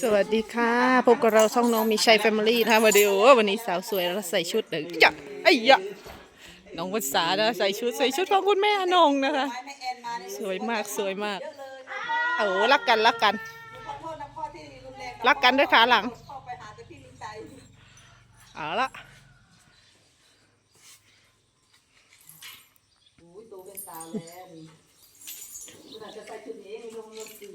สวัสดีค่ะพบกับเราช่องน้องมีชัยแฟมิลี่นะคะวันเดียววันนี้สาวสวยแล้วใส่ชุดเด็กจ้ะไอ้ยะน้องวัษานะใส่ชุดใส่ชุดของคุณแม่อนงนะคะ สวยมากสวยมากเอะเลยเอรักกันรักกัน รักกันด้วยขาหลังพ่อแลินใจเอาละโอ้ยโตเป็นสาแล้วนี่คุณอาจจะใส่ชุดนี้ลงเงินสี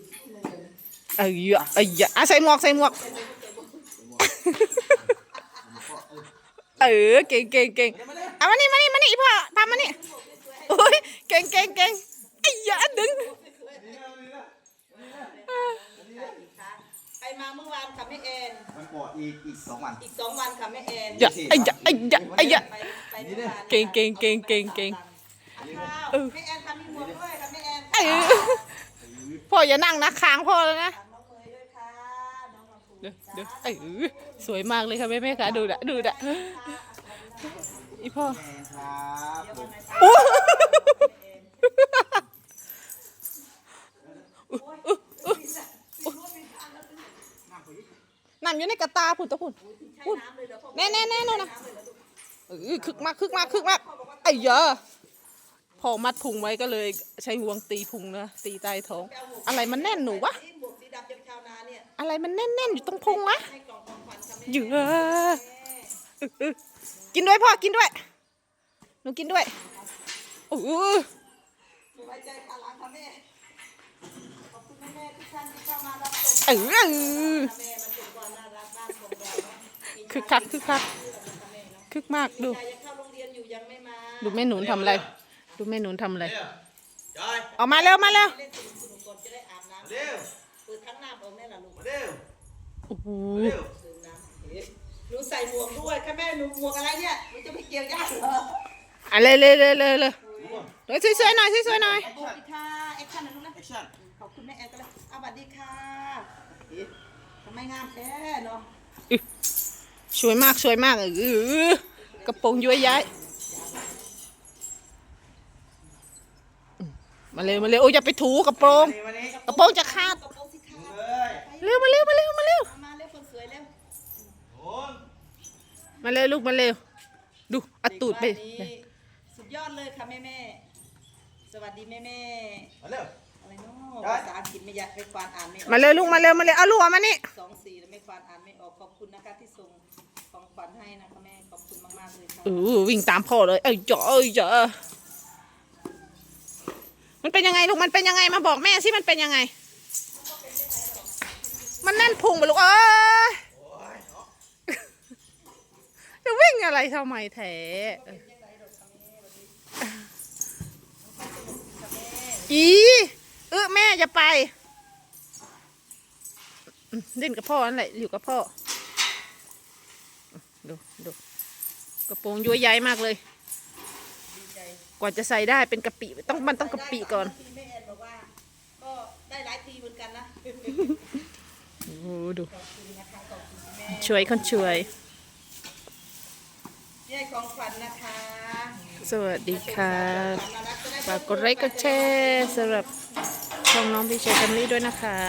อ้ยะไอ้ยะอะใส่หมวกใส่หมวก เออเก่งเก่งเก่งเอามานี่มานี่มานี่อีพ่อทำมานี่โอ้ยเก่งเก่งเก่งไอ้ยะดึงไปมาเมื่อวานค่ะแม่แอนมันปอดอีกอีกสองวันอีกสองวันค่ะแม่แอนยะไอ้ยะไอ้ยะไอ้ยะไปไปเมื่อวานเก่งเก่งเก่งเก่งเก่งข้าวแม่แอนทำมีหมวกด้วยค่ะแม่แอนเออพ่ออย่านั่งนะค้างพ่อแล้วนะ เดี๋ยวเดี๋ยวเออสวยมากเลยค่ะแม่แม่ค่ะดูดะดูดะอีพ่อแอนครับผมโอ้น้ำอยู่ในกระตาพุ่นตะพุ่นพุ่นแน่แน่แน่นู่นนะเออคึกมากคึกมากคึกมากไอ้เยอะพอมัดพุงไว้ก็เลยใช้ห่วงตีพุงนะตีใต้ท้อง อะไรมันแน่นหนูวะ อะไรมันแน่นๆอยู่ตรงพุงวะให้กล่องของขวัญค่ะแม่เยอะกินด้วยพ่อ กินด้วย หนูกินด้วยโอ้โหไว้ใจขาหลังค่ะแม่ขอบคุณแม่ๆทุกท่านที่เข้ามารับชมเออแม่มันเป็นความน่ารักบ้านของเราเนาะมีคึกคักคึกคักคึกมากดูชายยังเข้าโรงเรียนอยู่ยังไม่มาดูแม่หนุนทำอะไร ดูแม่หนุนทำอะไรจอยออกมาเร็วมาเร็ว เล่นสนุกสนุกก่อนจะได้อาบน้ำเร็วเปิดทั้งน้ำออกแม่ล่ะลูกเร็วโอ้โหเร็วเติมน้ำเอ๊ะหนูใส่หมวกด้วยค่ะแม่หนูหมวกอะไรเนี่ยหนูจะไปเกี่ยวหญ้าเหรออะไรเลยเลยเลยเลยเดี๋ยวสวยๆหน่อยสวยๆหน่อยสวัสดีค่ะแอคชั่นนะลูกนะแอคชั่นขอบคุณแม่แอนก็เลยอะสวัสดีค่ะเอ๊ะทำไมงามแท้เนาะสวยมากสวยมากเออกระโปรงย้วยย้ายมาเร็วมาเร็วโอ้ยอย่าไปถูกระโปรงนี่วันนี้กระโปรงจะขาดกระโป เร็วมาเร็วมาเร็วมาเร็วเอามาเร็วคนสวยเร็วโอนมาเร็วลูกมาเร็ว ดูอัดตูดไป เกบ้านนี้สุดยอดเลยค่ะแม่แม่ๆสวัสดีแม่แม่มาเร็ว ๆอะไรเนาะได้ ภาษาอังกฤษไม่อยากไม่ควานอ่านไม่ออกมาเร็วลูกมาเร็วมาเร็วเอาลูกมานี่สองสี่แล้วไม่ควานอ่านไม่ออกขอบคุณนะคะที่ส่งของขวัญให้นะคะแม่ขอบคุณมากๆเลยค่ะเออวิ่งตามพ่อเลย เอ้ยจ๋อเอ้ยจ๋อมันเป็นยังไงลูกมันเป็นยังไงมาบอกแม่สิมันเป็นยังไง มันแน่นพุงไปลูกเอ้ยจะวิ่งอะไรทำไมแท้อีเออแม่จะไปเล่นกับพ่อนั่นแหละอยู่กับพ่อ ดูดูกระโปรงย้วยย้ายมากเลย กว่าจะใส่ได้เป็นกะปิต้องมันต้องกะปิก่อนที่แม่แอนบอกว่าก็ได้หลายทีเหมือนกันนะ ดูช่วยคนช่วย ของขวัญนะคะ สวัสดีค่ะความน่ารักจะได้ฝากกดไลค์กดแชร์สำหรับช่องน้องพี่ชายแฟมิลี่ด้วยนะคะ